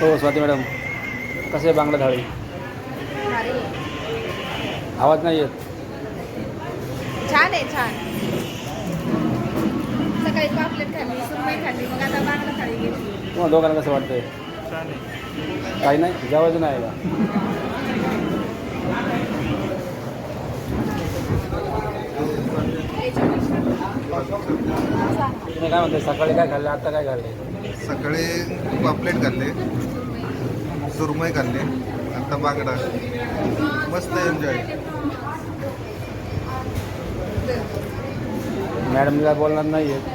हो स्वाती मॅडम कसं बांगडा थाळी आवाज़ नाही येत. छान आहे छान. सकाळी पापलेट खाल्ली सुरमई खाल्ली मग आता बांगडा थाळी घेतली. तुम्हाला दोघांना कसं वाटतंय? काही नाही जेवायचं नाही का? तुम्ही काय म्हणते सकाळी काय खाल्लं आता काय खाल्ले? सकाळी पापलेट खाल्ले सुरमई खाल्ले. आता बागडा. मस्त एन्जॉय मॅडम काय बोलणार नाही आहेत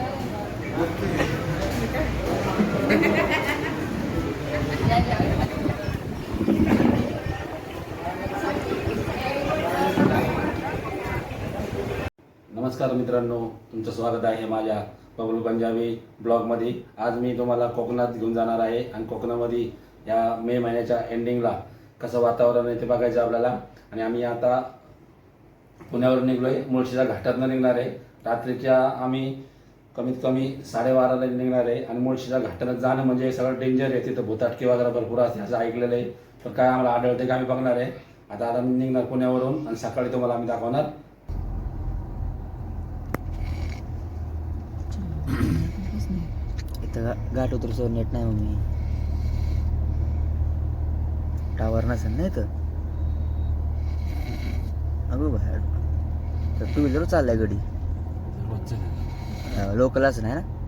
नमस्कार मित्रांनो तुमचं स्वागत आहे माझ्या बबलू पंजाबी ब्लॉगमध्ये. आज मी तुम्हाला कोकणात घेऊन जाणार आहे आणि कोकणामध्ये या मे महिन्याच्या एंडिंगला कसं वातावरण आहे ते बघायचं आपल्याला. आणि आम्ही आता पुण्यावर निघलोय. मुळशीच्या घाटातनं निघणार आहे. रात्रीच्या आम्ही कमीत कमी साडेबाराला निघणार आहे आणि मुळशीच्या घाटात जाणं म्हणजे सगळं डेंजर आहे. तिथं भूताटकी वगैरे भरपूर असते असं ऐकलेलं आहे. तर काय आम्हाला आढळते का आम्ही बघणार आहे. आता आता आम्ही निघणार पुण्यावरून आणि सकाळी तुम्हाला आम्ही दाखवणार. इथं गा गाठ उतरसो नेट नाही मग मी टावर नसेल नाही तर अगो बाहेर. तर टू व्हीलर चाललाय गडी. लोकलच नाही ना थांब ना?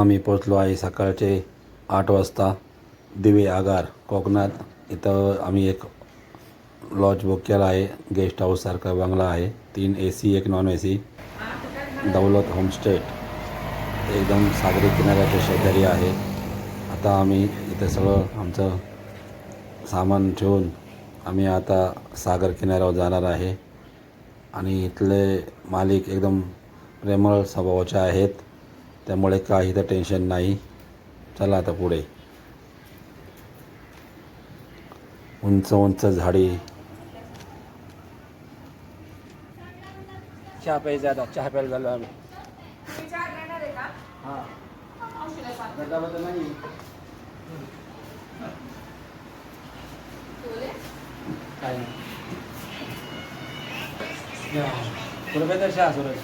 आम्ही पोचलो आहे सकाळचे आठ वाजता दिवे आगार कोकणात. इथं आम्ही एक लॉज बुक केला आहे गेस्ट हाऊससारखा बंगला आहे. तीन ए सी एक non A C Daulat homestay एकदम सागरी किनाऱ्याच्या शेजारी आहे. आता आम्ही इथे सगळं आमचं सामान ठेवून आम्ही आता सागर किनाऱ्यावर जाणार आहे. आणि इथले मालिक एकदम प्रेमळ स्वभावाचे आहेत. त्यामुळे काही तर टेन्शन नाही. चला आता पुढे. उंच उंच झाडी. चहा प्यायचा आता. चहा प्यायला झालो आम्ही. हां. नाही. चहा सूरज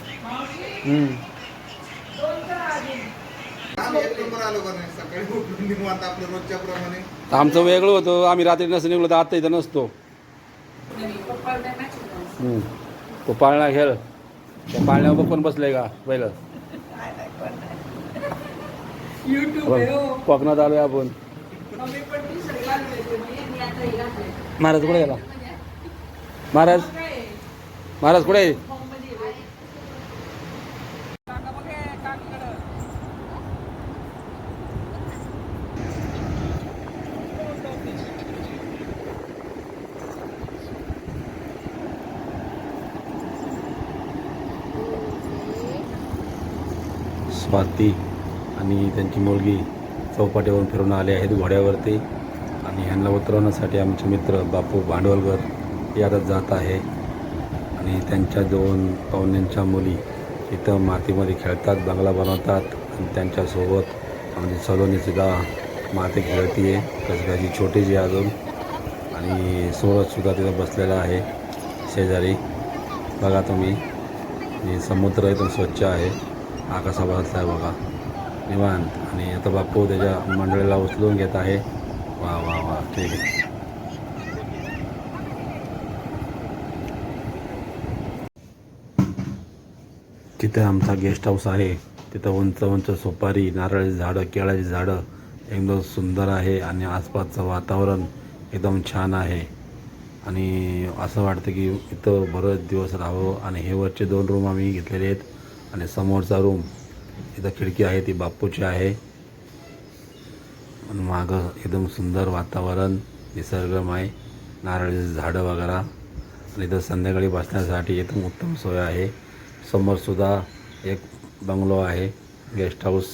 आमचं वेगळं होतं. आम्ही रात्री नसं निघलो तर आता इथं नसतो. तो पाळणा खेळ. त्या पाळण्यावर पण बसलाय का पहिलं? आपण कोकणात आलोय आपण. महाराज कुठे गेला? महाराज? महाराज कुठे? स्वाती आणि त्यांची मुलगी चौपाटीवरून फिरून आले आहेत घोड्यावरती. आणि ह्यांना उतरवण्यासाठी आमचे मित्र बापू भांडवलकर हे आता जात आहे. आणि त्यांच्या दोन पाहुण्यांच्या मुली इथं मातीमध्ये खेळतात बंगला बनवतात आणि त्यांच्यासोबत आमची सलोनीसुद्धा माती खेळती आहे कसब्याची छोटीशी अजून. आणि सूरजसुद्धा तिथं बसलेला आहे शेजारी. बघा तुम्ही. आणि समुद्र एकदम स्वच्छ आहे. आकाशाबाजचा आहे बघा. निवांत. आणि आता बापू त्याच्या मंडळीला उचलून घेत आहे. वा वा वा. ठीक आहे. तिथे आमचा गेस्ट हाऊस आहे. तिथं उंच उंच सुपारी नारळाची झाडं केळाची झाडं. एकदम सुंदर आहे आणि आसपासचं वातावरण एकदम छान आहे. आणि असं वाटतं की इथं बरेच दिवस राहावं. आणि हे वरचे दोन रूम आम्ही घेतलेले आहेत. आणि समोरचा रूम इथं खिडकी आहे ती बाप्पूची आहे. आणि मागं एकदम सुंदर वातावरण निसर्गमय नारळाची झाडं वगैरे. आणि इथं संध्याकाळी बसण्यासाठी एकदम उत्तम सोय आहे. समोरसुद्धा एक बंगलो आहे. गेस्ट हाऊस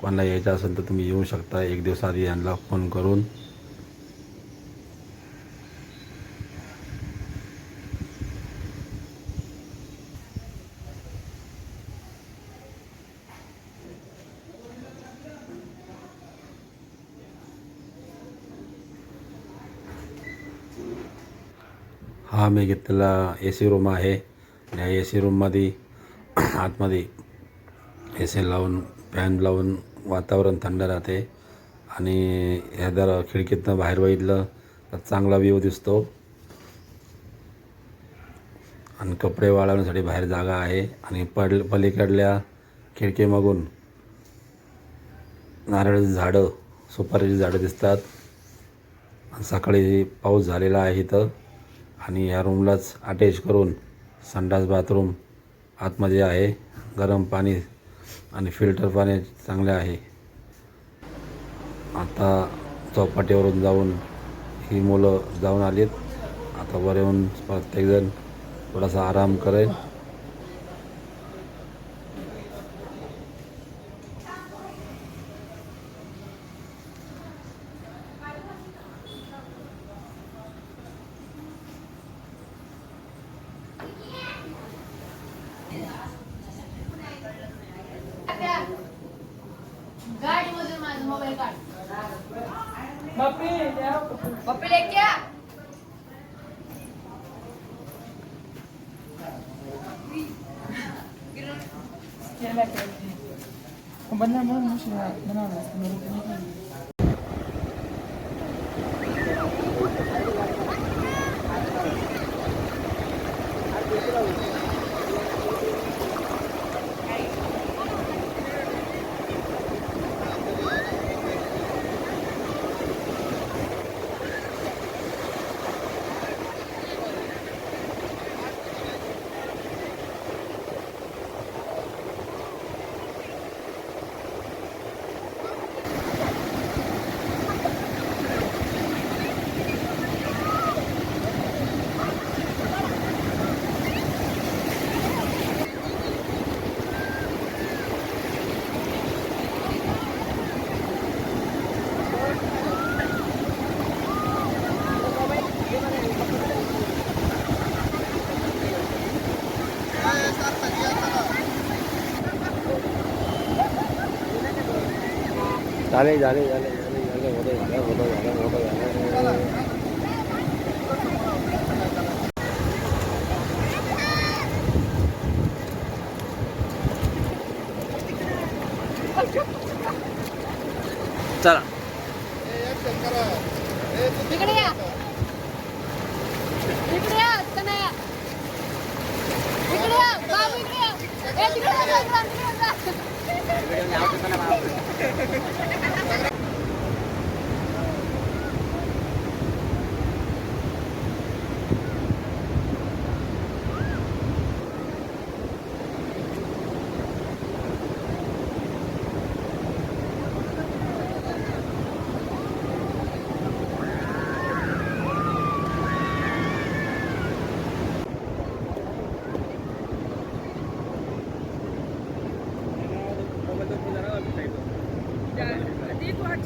कोणाला यायचं असेल तर तुम्ही येऊ शकता. एक दिवस आधी यांना फोन करून. आम्ही मी घेतलेला ए सी रूम आहे. या ए सी रूममध्ये आतमध्ये ए सी लावून फॅन लावून वातावरण थंड राहते. आणि ह्या जर खिडकीतनं बाहेर बघितलं तर चांगला व्ह्यू दिसतो. आणि कपडे वाळवण्यासाठी बाहेर जागा आहे. आणि पड पलीकडल्या खिडकीमागून नारळाची झाडं सुपारीची झाडं दिसतात. आणि सकाळी पाऊस झालेला आहे इथं. आणि या रूमलाच अटॅच करून संडास बाथरूम आतमध्ये आहे. गरम पाणी आणि फिल्टर पाणी चांगले आहे. आता चौपाटीवरून जाऊन ही मुलं जाऊन आलीत. आता वर येऊन प्रत्येकजण थोडासा आराम करेल. પપ્પી લે ક્યાં Kiran. Kiran. Kiran. Kiran. Kiran. Kiran. Kiran. Kiran. झाले झाले झाले झाले झाले होतं झालं होतं झालं होतं झालं. चला. इकडे या.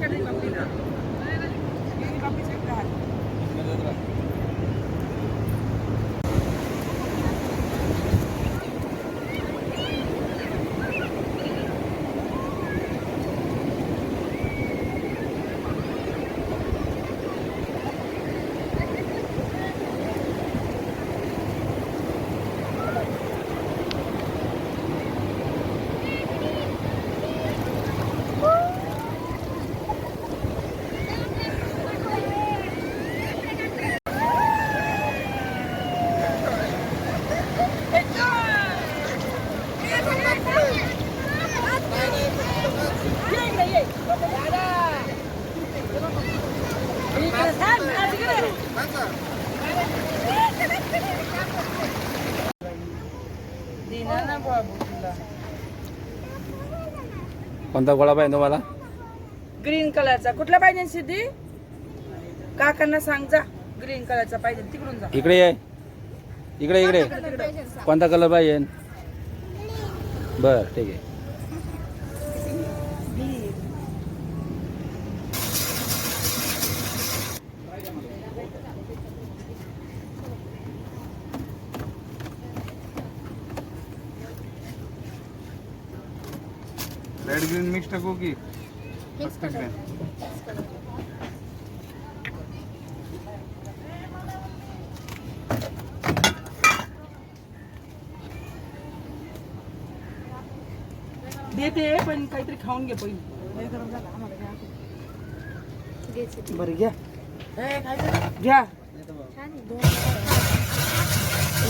Thank you. कोणता गोळा पाहिजे तुम्हाला? ग्रीन कलरचा कुठला पाहिजे सिद्धी? काकांना सांग जा. ग्रीन कलरचा पाहिजे. तिकडून जा. इकडे ये. इकडे इकडे. कोणता कलर पाहिजे? बर ठीक आहे. रेड ग्रीन मिक्स टाकू की हेच फक्त कलर. green? देते पण काहीतरी खाऊन घे पहिले लय गरम झालं आम्हाला घ्या. घ्यायचे. बरं घ्या ए, काय झालं? घ्या छान आहे. दोन कलर.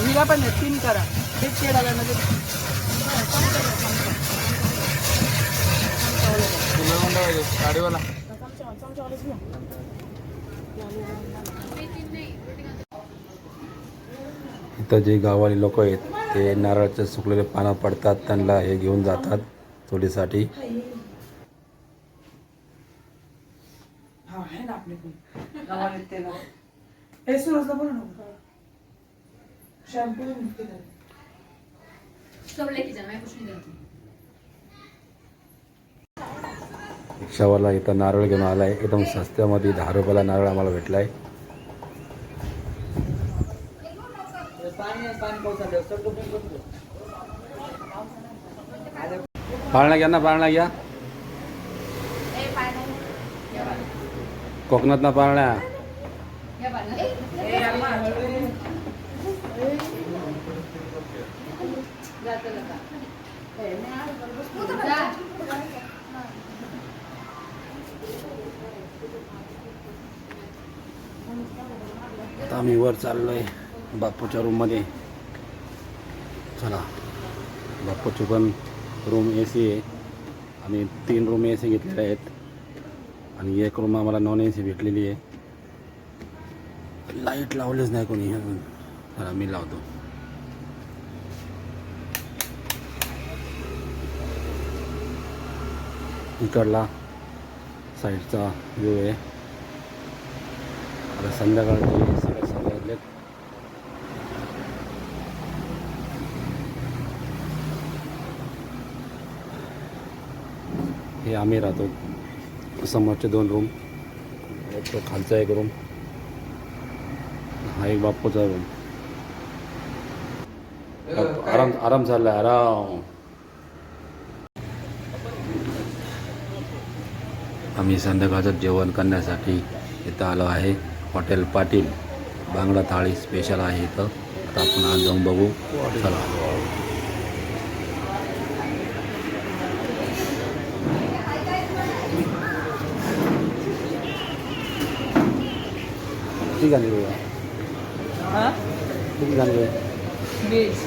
हिला पण आहे, तीन करा ते शेडाला म्हणजे तुला कोणता पाहिजे गाडीवाला. इथं जे गावाली लोक आहेत ते नारळाचे सुकलेले पानं पडतात त्यांना हे घेऊन जातात चोलीसाठी शॅम्पू रिक्षावाला इथं नारळ घेऊन आलाय. एकदम सस्त्यामध्ये दहा रुपयाला नारळ आम्हाला भेटलाय. पाळणा घ्या ना पाळणा घ्या. कोकणात ना पाळण्या आता आम्ही वर चाललोय बापूच्या रूममध्ये चला. बापूची पण रूम ए सी आहे. आम्ही तीन रूम ए सी घेतलेल्या आहेत. आणि एक रूम आम्हाला नॉन ए सी भेटलेली आहे. लाइट लावलीच नाही कोणी अजून. चला मी लावतो. इकडला साईडचा व्ह्यू आहे. आता संध्याकाळची सगळे सगळे हे आम्ही राहतो. समोरचे दोन रूम एक तो खालचा एक रूम हा एक बाप्पूचा रूम आराम आराम चाललाय आराम. आम्ही संध्याकाळचं जेवण करण्यासाठी इथं आलो आहे. हॉटेल पाटील बांगडा थाळी स्पेशल आहे इथं. आता आपण आज जाऊन बघू. चला. किती गाणी बघा हा? किती बघा वीस.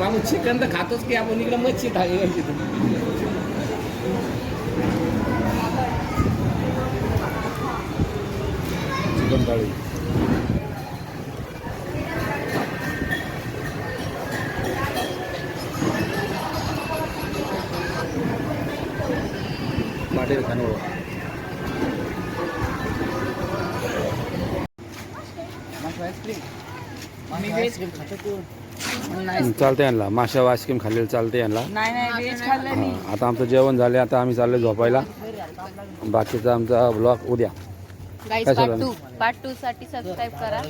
बाबू चिकन तर खातोच की आपण इकडे मच्छी थाळी घ्यायची चिकन थाळी. व्हेज खातो चालते यांना माशा आईस्क्रीम खाल्लेलं चालते यांना नाही नाही व्हेज खाल्लं मी हां आता आमचं जेवण झाले आता आम्ही चाललो झोपायला. बाकीचा आमचा ब्लॉग उद्या. गाईज काय पार्ट झालं? टू पार्ट टू साठी सबस्क्राईब करा.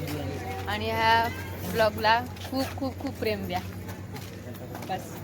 आणि ह्या ब्लॉगला खूप खूप खूप प्रेम द्या. बस.